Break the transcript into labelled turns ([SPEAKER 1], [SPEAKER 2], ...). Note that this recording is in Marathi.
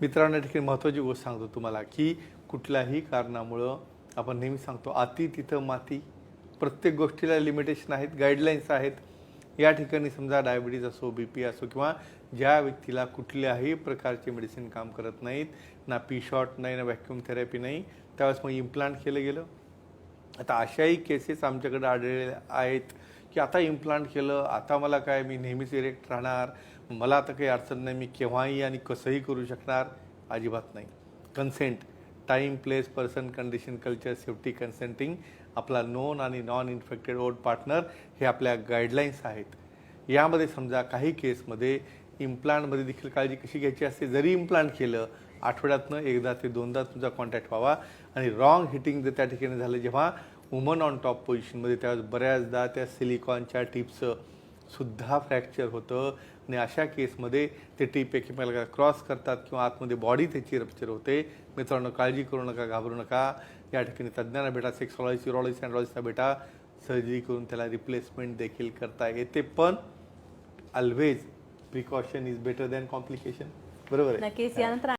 [SPEAKER 1] मित्रांनो ठिकाणी महत्त्वाची गोष्ट सांगतो तुम्हाला की कुठल्याही कारणामुळं आपण नेहमी सांगतो अति तिथं माती. प्रत्येक गोष्टीला लिमिटेशन आहेत गाईडलाईन्स आहेत. या ठिकाणी समजा डायबिटीज असो बी पी असो किंवा ज्या व्यक्तीला कुठल्याही प्रकारचे मेडिसिन काम करत नाहीत ना पी शॉट नाही ना व्हॅक्युम थेरपी नाही त्यावेळेस मग इम्प्लांट केलं गेलं. आता अशाही केसेस आमच्याकडे आढळलेल्या आहेत. की आता इम्प्लांट केलं आता मला काय मी नेहमीच इरेक्ट राहणार मला आता काही अडचण नाही मी केव्हाही आणि कसंही करू शकणार अजिबात नाही. Consent time place person condition culture safety consenting आपला नोन आणि नॉन इन्फेक्टेड ओड पार्टनर हे आपल्या गाईडलाईन्स आहेत. यामध्ये समजा काही केसमध्ये इम्प्लांटमध्ये देखील काळजी कशी घ्यायची असते जरी इम्प्लांट केलं आठवड्यातनं एकदा ते दोनदा तुमचा कॉन्टॅक्ट व्हावा आणि रॉंग हिटिंग जर त्या ठिकाणी झालं जेव्हा वुमन ऑन टॉप पोझिशनमध्ये त्यावेळेस बऱ्याचदा त्या सिलिकॉनच्या टिप्सचं सुद्धा फ्रॅक्चर होतं. आणि अशा केसमध्ये ते टीप एकमेकाला क्रॉस करतात किंवा आतमध्ये बॉडी त्याची रप्चर होते. मित्रांनो काळजी करू नका घाबरू नका. या ठिकाणी तज्ज्ञांना भेटा सेक्सॉलॉजी युरॉलॉजी अँड्रॉलॉजीचा भेटा. सर्जरी करून त्याला रिप्लेसमेंट देखील करता येते. पण always precaution is better than complication बरोबर आहे?